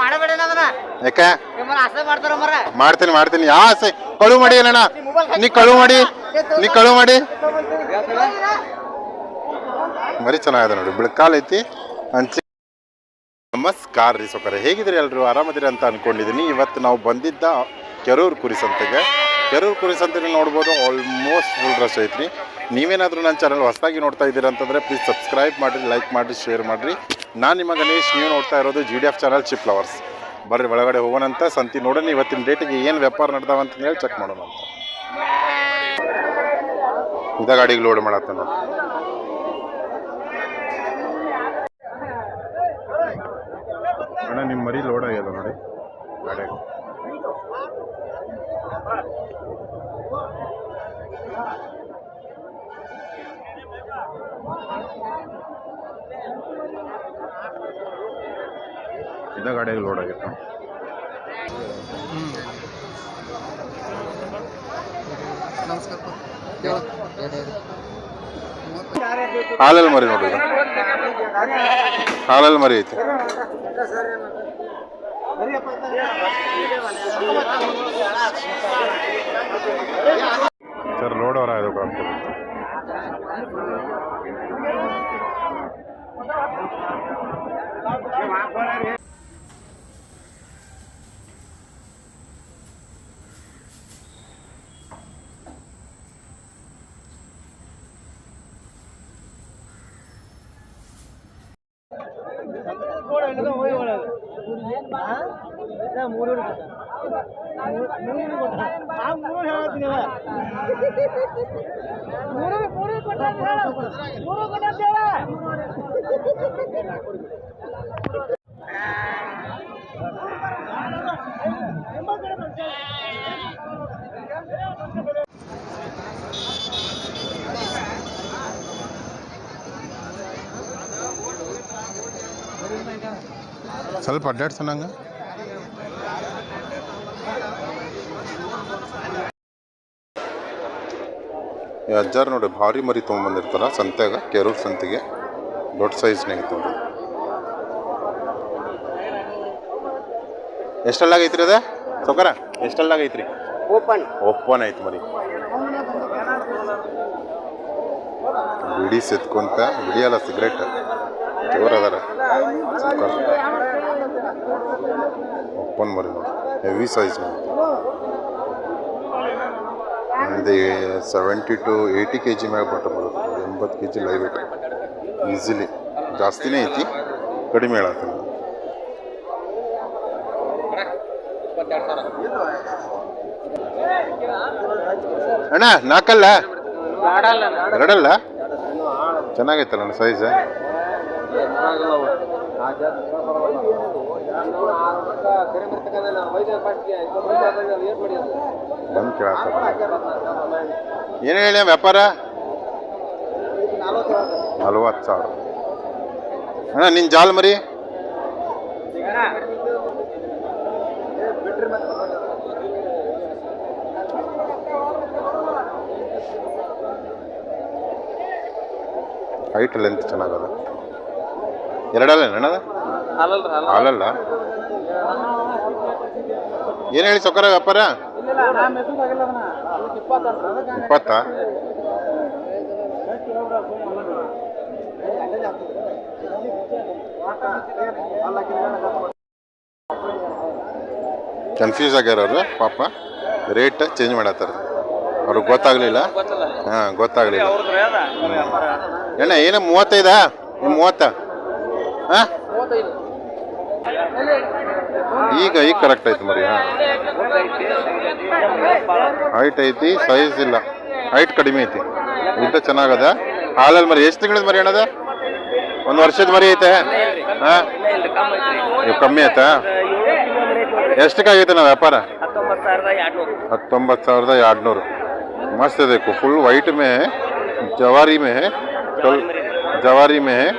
ಮಾಡಬೇಡ ಅದನ್ನ ಯಾಕೆ? ನಿಮ್ಮನ್ನ ಆಸೆ ಮಾಡ್ತಾರ ಮರ. ಮಾಡ್ತೀನಿ ಮಾಡ್ತೀನಿ. ಯಾ ಆಸೆ? ಕಳು ಮಾಡಿ ಅಣ್ಣ ನೀ ಕಳು ಮಾಡಿ. ನೀ ಕಳು ಮಾಡಿ. ಮರಿ ಚೆನ್ನಾಗಿದೆ ನೋಡಿ. ಬಿಳ್ಕಾಲ್ ಐತಿ. ಹಂಚಿ ನಮಸ್ಕಾರ ರೀ ಸೊಕರೆ ಹೇಗಿದ್ರಿ ಎಲ್ರು? ಆರಾಮದಿರಿ ಅಂತ ಅನ್ಕೊಂಡಿದ್ದೀನಿ. ಇವತ್ತು ನಾವು ಬಂದಿದ್ದ ಕೆರೂರು ಕುರಿ ಸಂತೆಗೆ ಕೆರೂರು ಕುರಿ ಸಂತೆಯಲ್ಲಿ ನೋಡ್ಬೋದು ಆಲ್ಮೋಸ್ಟ್ ಫುಲ್ ರಶ್ ಐತ್ರಿ. ನೀವೇನಾದರೂ ನನ್ನ ಚಾನಲ್ ಹೊಸದಾಗಿ ನೋಡ್ತಾ ಇದ್ದೀರಾ ಅಂತಂದರೆ ಪ್ಲೀಸ್ ಸಬ್ಸ್ಕ್ರೈಬ್ ಮಾಡಿರಿ ಲೈಕ್ ಮಾಡಿರಿ ಶೇರ್ ಮಾಡಿರಿ. ನಾನು ನಿಮ್ಮ ಗಣೇಶ್, ನೀವು ನೋಡ್ತಾ ಇರೋದು G D F channel sheep lovers ಬರ್ರಿ, ಒಳಗಡೆ ಹೋಗೋಣಂತ ಸಂತಿ ನೋಡೋಣ, ಇವತ್ತಿನ ಡೇಟಿಗೆ ಏನು ವ್ಯಾಪಾರ ನಡ್ದಾವ ಅಂತ ಹೇಳಿ ಚೆಕ್ ಮಾಡೋಣ ಅಂತ. ಇದ ಗಾಡಿಗೆ ಲೋಡ್ ಮಾಡತ್ತೆ ನೋಡಿ. ಅಣ್ಣ ನಿಮ್ಮ ಮರಿ ಲೋಡ್ ಆಗ್ಯದ ನೋಡಿ. ಗಾಡಿಯಾಗ ಇದ ಗಾಡಿಯಾಗ ಲೋಡ್ ಆಗಿತ್ತು ಹಾಲಲ್ಲಿ ಮರಿ ನೋಡಿ ಇದು. ಹಾಲಲ್ಲಿ ಮರಿ ಐತಿ सर लोड हो रहा है दुकान வராது ಸರ್ ಲೋಡ್ ಅವರ ಇದು ಕಾಣ್ತದೆ ಸ್ವಲ್ಪ ಅಡ್ಡಾಡ್ಸ ನಂಗೆ. ಈ ಅಜ್ಜಾರು ನೋಡಿ ಭಾರಿ ಮರಿ ತೊಗೊಂಬಂದಿರ್ತಾರ ಸಂತೆಗೆ ಕೆರೂರು ಸಂತೆಗೆ. ದೊಡ್ಡ ಸೈಜ್ನಾಗ ಐತೆ ನೋಡಿ ಎಷ್ಟಲ್ಲಾಗ ಐತ್ರಿ ಅದೇ? ಸೌಕರ ಎಷ್ಟಲ್ಲಾಗ ಐತ್ರಿ ಓಪನ್ ಓಪನ್ ಐತಿ ಮರಿ. ಬಿಡಿ ಸೆತ್ಕೊಂತ ಬಿಡಿಯಲ್ಲ ಸಿಗರೇಟ್ ಜೋರ್ ಅದಾರ. ಓಪನ್ ಮಾಡಿ ಹೆವಿ ಸೈಜ್ ಒಂದು seventy to eighty K G ಮ್ಯಾಗ ಬಟ್ಟೆ ಬರುತ್ತೆ ಎಂಬತ್ತು ಕೆ ಜಿ ಲೈವ್ ಇಟ್ಟು ಈಸಿಲಿ ಜಾಸ್ತಿನೇ ಐತಿ. ಕಡಿಮೆ ಹೇಳತ್ತೆ ಅಣ್ಣ ನಾಲ್ಕಲ್ಲ ಎರಡಲ್ಲ? ಚೆನ್ನಾಗೈತಲ್ಲ ಅಣ್ಣ ಸೈಜ್ ಬಂದು ಕೇಳತ್ತ ಏನು ಹೇಳಿ ವ್ಯಾಪಾರ? ನಲ್ವತ್ತು ಸಾವಿರ. ಅಣ್ಣ ನಿನ್ನ ಜಾಲ್ ಮರಿ? ಹೈಟ್ ಲೆಂತ್ ಚೆನ್ನಾಗದ. ಎರಡಲ್ಲ ಅಣ್ಣದ? ಹಾಲಲ್ಲ? ಏನು ಹೇಳಿ ಸೊಕ್ಕರ ವ್ಯಾಪಾರ? ಇಪ್ಪತ್ತ? ಕನ್ಫ್ಯೂಸ್ ಆಗ್ಯಾರ ಅವ್ರು ಪಾಪ. ರೇಟ್ ಚೇಂಜ್ ಮಾಡತ್ತಾರ. ಅವ್ರಿಗೆ ಗೊತ್ತಾಗ್ಲಿಲ್ಲ. ಹಾಂ ಗೊತ್ತಾಗ್ಲಿಲ್ಲ. ಅಣ್ಣ ಏನು ಮೂವತ್ತೈದಾ? ಮೂವತ್ತ? ಹಾಂ? ಈಗ ಈಗ ಕರೆಕ್ಟ್ ಐತಿ ಮರಿ ಹಾಂ ಹೈಟ್ ಐತಿ ಸೈಜ್ ಇಲ್ಲ ಹೈಟ್ ಕಡಿಮೆ ಐತಿ ಇಂತ ಚೆನ್ನಾಗದ ಹಾಲಲ್ಲಿ ಮರಿ ಎಷ್ಟು ತಿಂಗಳದ ಮರಿ ಅಣ್ಣದ ಒಂದು ವರ್ಷದ ಮರಿ ಐತೆ ಹಾಂ ಇವು ಕಮ್ಮಿ ಆಯ್ತಾ ಎಷ್ಟಕ್ಕಾಗೈತೆ ನಾವು ವ್ಯಾಪಾರ ಹತ್ತೊಂಬತ್ತು ಸಾವಿರದ ಎರಡ್ನೂರು मस्त है देखो फुल वाइट में है जवारी में है चल जवारी में है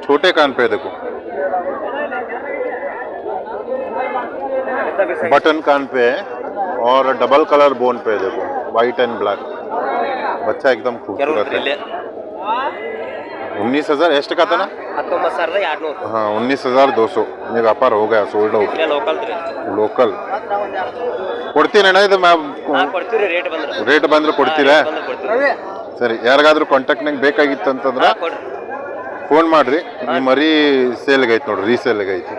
छोटे कान पे है देखो बटन कान पे है और डबल कलर बोन पे है देखो वाइट एंड ब्लैक बच्चा एकदम खूबसूरत है उन्नीस हजार ಎಷ್ಟು ಕತನ ಹತ್ತೊಂಬತ್ತು ಸಾವಿರದ ಎರಡ್ನೂರು हाँ उन्नीस हजार दो सौ ये व्यापार हो गया सोल्ड आउट ಇಲ್ಲೇ ಲೋಕಲ್ ರೀ ಲೋಕಲ್ ಕೊಡ್ತೀನಣ್ಣ ಇದು ಮ್ಯಾಮ್ ಹಾ ಕೊಡ್ತೀವಿ ರೇಟ್ ಬಂದ್ರೆ ರೇಟ್ ಬಂದ್ರೆ ಕೊಡ್ತೀರಾ ಬಂದ್ರೆ ಕೊಡ್ತೀವಿ ಸರಿ ಯಾರಿಗಾದ್ರೂ ಕಾಂಟ್ಯಾಕ್ಟ್ನಾಗ ಬೇಕಾಗಿತ್ತು ಅಂತಂದ್ರೆ ಹಾ ಕೊಡ್ರಿ ಫೋನ್ ಮಾಡ್ರಿ ಈ ಮರಿ ಸೇಲ್ಗೆ ಐತೆ ನೋಡ್ರಿ ರೀಸೇಲ್ಗೆ ಐತಿ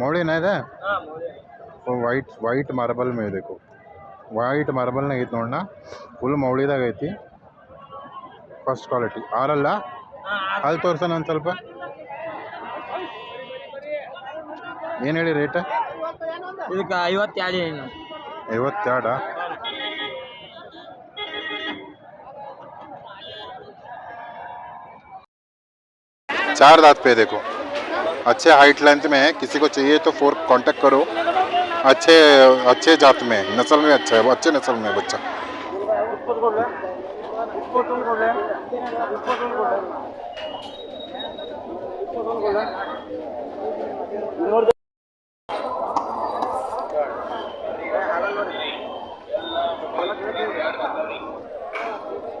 ಮೌಳಿನ ಇದೆ? ವೈಟ್ ವೈಟ್ ಮಾರ್ಬಲ್ ಮೇ देखो ವೈಟ್ ಮಾರ್ಬಲ್ನಾಗ ಐತಿ ನೋಡಣ್ಣ ಫುಲ್ ಮೌಳಿದಾಗ ಐತಿ. ಫಸ್ಟ್ ಕ್ವಾಲಿಟಿ ಆರಲ್ಲ ಅಲ್ಲಿ? ತೋರ್ಸೋಣ ಒಂದು ಸ್ವಲ್ಪ. ಏನು ಹೇಳಿ ರೇಟ್ ಇದಕ್ಕೆ ಐವತ್ತೆರಡಾ ಐವತ್ತೆರಡ चार दांत पे देखो अच्छे हाइट लेंथ में है किसी को चाहिए तो फोर कांटेक्ट करो अच्छे अच्छे जात में है, नस्ल में अच्छा है अच्छे नस्ल में है बच्चा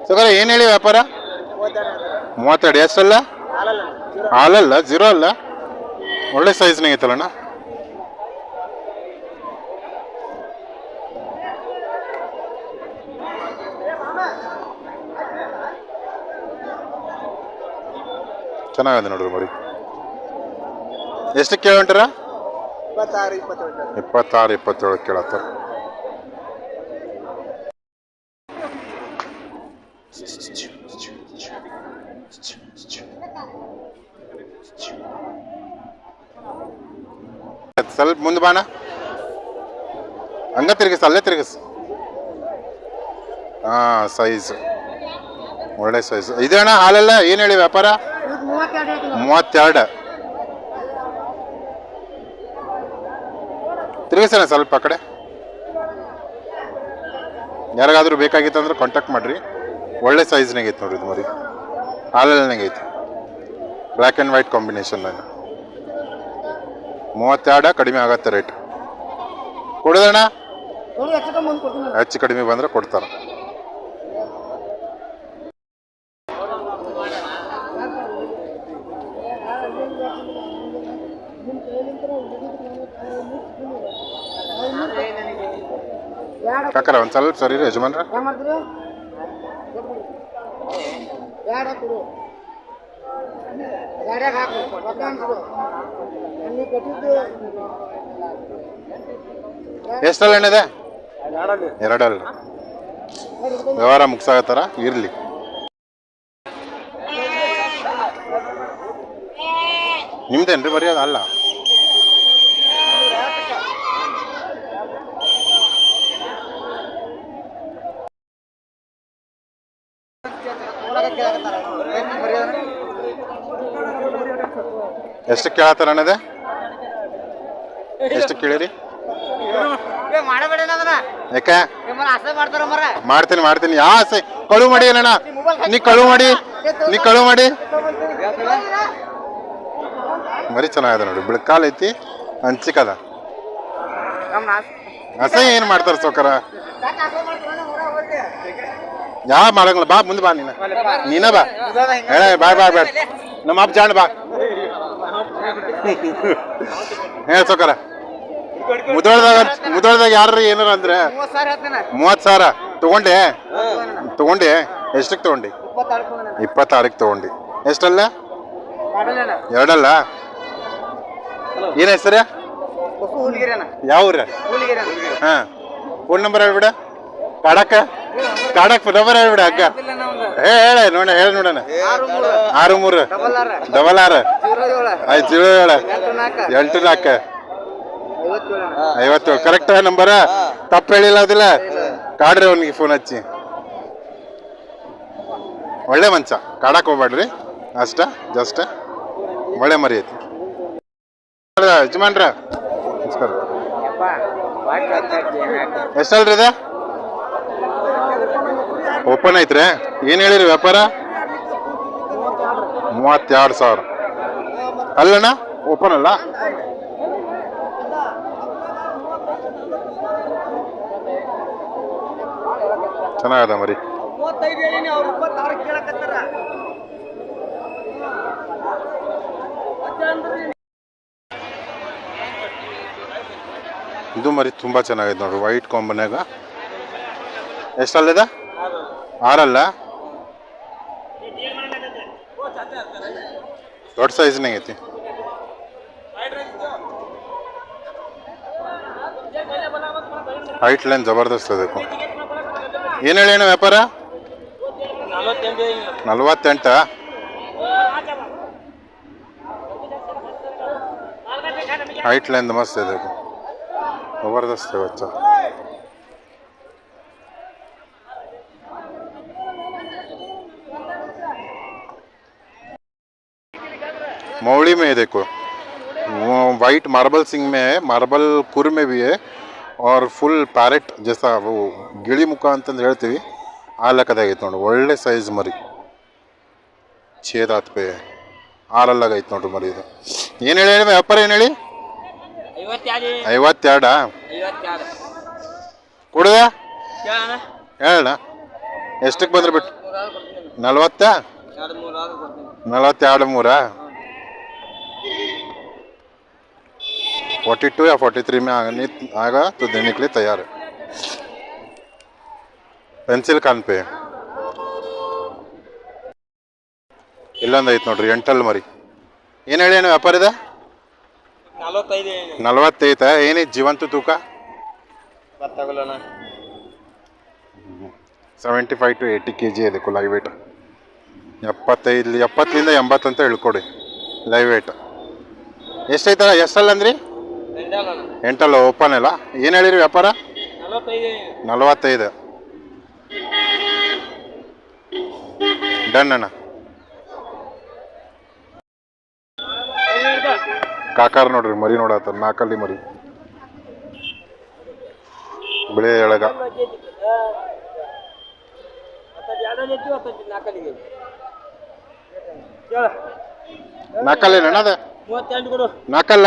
ಸರ್ ಏನು ಹೇಳಿ ವ್ಯಾಪಾರ ಮೂವತ್ತೆರಡು ಎಷ್ಟಲ್ಲ ಹಾಲಲ್ಲ? ಜೀರೋ ಅಲ್ಲ? ಒಳ್ಳೆ ಸೈಜ್ನಾಗ ಐತಲ್ಲಣ್ಣ ಚೆನ್ನಾಗಿದೆ ನೋಡ್ರಿ ಮರಿ. ಎಷ್ಟು ಕೇಳಂಟ್ರ ಇಪ್ಪತ್ತಾರು ಇಪ್ಪತ್ತೇಳು ಇಪ್ಪತ್ತಾರು ಇಪ್ಪತ್ತೇಳು ಕೇಳತ್ತಾರ. ಸ್ವಲ್ಪ ಮುಂದೆ ಬಾಣ. ಹಂಗ ತಿರುಗಿಸ್, ಅಲ್ಲೇ ತಿರುಗಿಸ್. ಹಾ ಸೈಜ್ ಒಳ್ಳೆ ಸೈಜ್ ಇದೆ ಅಣ್ಣ, ಹಾಲೆಲ್ಲ ಏನು ಹೇಳಿ ವ್ಯಾಪಾರ? ಮೂವತ್ತೆರಡು. ತಿರುಗಿಸೋಣ ಸ್ವಲ್ಪ ಆ ಕಡೆ. ಯಾರಿಗಾದ್ರೂ ಬೇಕಾಗಿತ್ತಂದ್ರೆ ಕಾಂಟ್ಯಾಕ್ಟ್ ಮಾಡಿರಿ. ಒಳ್ಳೆ ಸೈಜ್ನಾಗ ಐತೆ ನೋಡ್ರಿ ಇದು ಮರಿ. ಹಾಲಲ್ನಾಗ ಐತಿ ಬ್ಲ್ಯಾಕ್ ಆ್ಯಂಡ್ ವೈಟ್ ಕಾಂಬಿನೇಷನ್ನಾಗ ಮೂವತ್ತೆರಡ ಕಡಿಮೆ ಆಗತ್ತೆ ರೇಟ್ ಕೊಡೋದಣ್ಣ? ಹೆಚ್ಚು ಕಡಿಮೆ ಬಂದರೆ ಕೊಡ್ತಾರೆ. ಕಾಕರ, ಒಂದು ಸ್ವಲ್ಪ ಸರಿ ಯಜಮಾನ್ರ ಎಷ್ಟಲ್ಲ ಎಣ್ಣೆದೆ ಎರಡಲ್ಲ. ವ್ಯವಹಾರ ಮುಗ್ಸಾಗತ್ತಾರ? ಇರಲಿ. ನಿಮ್ದೇನ್ರಿ ಬರೆಯೋದು ಅಲ್ಲ. ಎಷ್ಟು ಕೇಳತ್ತಾರ ಅಣ್ಣದೆ ಎಷ್ಟು ಕೇಳಿರಿ? ಯಾಕೆ? ಮಾಡ್ತೀನಿ ಮಾಡ್ತೀನಿ. ಯಾ ಆಸೆ? ಕಳು ಮಾಡಿ ಅಣ್ಣ ನೀ ಕಳು ಮಾಡಿ. ನೀ ಕಳು ಮಾಡಿ. ಮರಿ ಚೆನ್ನಾಗದ ನೋಡಿ. ಬಿಳ್ಕಾಲ್ ಐತಿ ಹಂಚಿಕದ ಹಸೆ ಏನ್ ಏನು ಮಾಡ್ತಾರ ಸೌಕರ? ಯಾ ಮಾಡಂಗಿಲ್ಲ. ಬಾ ಮುಂದೆ ಬಾ ನೀನ. ನೀನ ಬಾ. ಹೇಳ ಬಾ ಬಾ ಬೇಡ ನಮ್ಮ ಅಪ್ಪ ಜಾಣ ಬಾ. ಹೇಳ ಸೋಕರ. ಮುದೋಳ್ದಾಗ ಮುದೋಳ್ದಾಗ ಯಾರು ಏನಾರ ಅಂದ್ರೆ? ಮೂವತ್ತು ಸಾವಿರ. ತಗೊಂಡೆ. ತಗೊಂಡೆ. ಎಷ್ಟಕ್ಕೆ ತಗೊಂಡಿ? ಇಪ್ಪತ್ತಾರು ಇಪ್ಪತ್ತಾರಕ್ಕೆ ತಗೊಂಡಿ. ಎಷ್ಟಲ್ಲ? ಎರಡಲ್ಲ? ಏನ ಹೆಸರ? ಯಾವ ಊರ? ಹಾಂ ಹಾ. ಫೋನ್ ನಂಬರ್ ಹೇಳ್ಬಿಡ. ಕಾಡಕ್ಕ? ಕಾಡಕ್ ಡಬಲ್ ಹೇಳ್ಬಿಡ ಅಕ್ಕ. ಹೇ ಹೇಳ, ನೋಡ, ಹೇಳ ನೋಡಣ. ಆರು ಮೂರು ಡಬಲ್ ಆರ್. ಆಯ್ತು, ಜೀರೋ ಹೇಳ ಎಂಟು ನಾಲ್ಕು ಐವತ್ತು ಕರೆಕ್ಟ್ ನಂಬರ ತಪ್ಪು ಹೇಳಿಲ್ಲ ಅದಿಲ್ಲ? ಕಾಡ್ರಿ ಅವನಿಗೆ ಫೋನ್ ಹಚ್ಚಿ. ಒಳ್ಳೆ ಮಂಚ. ಕಾಡಕ್ ಹೋಗ್ಬೇಡ್ರಿ. ಅಷ್ಟ, ಜಸ್ಟ್. ಒಳ್ಳೆ ಮರಿ ಐತಿ. ಯಜಮಾನ್ರ ಎಷ್ಟಲ್ರಿ ಇದೆ? ಓಪನ್ ಐತ್ರಿ. ಏನು ಹೇಳಿರಿ ವ್ಯಾಪಾರ? ಮೂವತ್ತೆರಡು ಸಾವಿರ. ಅಲ್ಲಣ್ಣ ಓಪನ್ ಅಲ್ಲ? ಚೆನ್ನಾಗದ ಮರಿ. ಇದು ಮರಿ ತುಂಬ ಚೆನ್ನಾಗೈತೆ ನೋಡ್ರಿ ವೈಟ್ ಕಾಂಬನ್ಯಾಗ ಎಷ್ಟಲ್ಲದ ಆರಲ್ಲ? ದೊಡ್ಡ ಸೈಜ್ನಾಗ ಐತಿ. ಹೈಟ್ ಲೈನ್ ಜಬರ್ದಸ್ತ್ ಅದಕ್ಕೂ. ಏನು ಹೇಳಿ ಏನು ವ್ಯಾಪಾರ? ನಲ್ವತ್ತೆಂಟ? ಹೈಟ್ ಲೈನ್ ಮಸ್ತ್ ಇದೆ. ಜಬರ್ದಸ್ತ್ ಇದೆ मौड़ी में है देखो वो वाइट मार्बल सिंग में है मार्बल कुर में भी है और ಫುಲ್ ಪ್ಯಾರೆಟ್ ಜೈಸಾ वो ಗಿಳಿ ಮುಖ ಅಂತಂದು ಹೇಳ್ತೀವಿ ಆ ಲೆಕ್ಕದಾಗೈತೆ ನೋಡಿ ಒಳ್ಳೆ ಸೈಜ್ ಮರಿ ಛೇದಾತ್ ಪೇ ಆರಲ್ಲಾಗೈತೆ ನೋಡ್ರಿ ಮರಿ ಇದು ಏನು ಹೇಳಿ ಹೇಳಿ ವ್ಯಾಪಾರ ಏನು ಹೇಳಿ ಐವತ್ತೆರಡು ಐವತ್ತೆರಡಾ ಐವತ್ತೆರಡು ಕೊಡುದ ಕೇಳೋಣ ಹೇಳಣ್ಣ ಎಷ್ಟಕ್ಕೆ ಬಂದ್ರೆ ಬಿಟ್ಟು ನಲ್ವತ್ತ ಎರಡು ಮೂರು ಆದ್ರೂ ಕೊಡ್ತೀನಿ ನಲವತ್ತೆರಡು ಮೂರಾ फोर्टी टू या फोर्टी थ्री में आने आएगा तो देने के लिए तैयार है ಪೆನ್ಸಿಲ್ ಕಾನ್ ಪೇ ಇಲ್ಲೊಂದು ಐತೆ ನೋಡ್ರಿ ಎಂಟಲ್ ಮರಿ ಏನು ಹೇಳಿ ಅಣ್ಣ ವ್ಯಾಪಾರ ಇದೆ ನಲವತ್ತೈದು ಹೇಳಿ ನಲವತ್ತೈತ ಏನೈತೆ ಜೀವಂತ ತೂಕ ಗೊತ್ತಾಗಲ್ಲ seventy five to eighty K G ಇದೆ ಲೈವ್ ವೇಟ್ ಎಪ್ಪತ್ತೈದು ಎಪ್ಪತ್ತರಿಂದ ಎಂಬತ್ತು ಅಂತ ಹೇಳ್ಕೊಡಿ ಲೈವ್ ವೇಟ್ ಎಷ್ಟೈತಲ್ಲ ಎಷ್ಟಲ್ಲ ಅಂದ್ರಿ ಎಂಟಲ್ಲ ಓಪನ್ ಇಲ್ಲ ಏನು ಹೇಳಿರಿ ವ್ಯಾಪಾರ? ನಲವತ್ತೈದು. ಡನ್ ಅಣ್ಣ ಕಾಕಾರ ನೋಡ್ರಿ, ಮರಿ ನೋಡತ್ತ ನಾಲ್ಕಲ್ಲಿ ಮರಿ. ಬಿಳಿ ಎಳಗ. ನಾಕಲ್ಲಿ ಅದ? ನಾಲ್ಕಲ್ಲ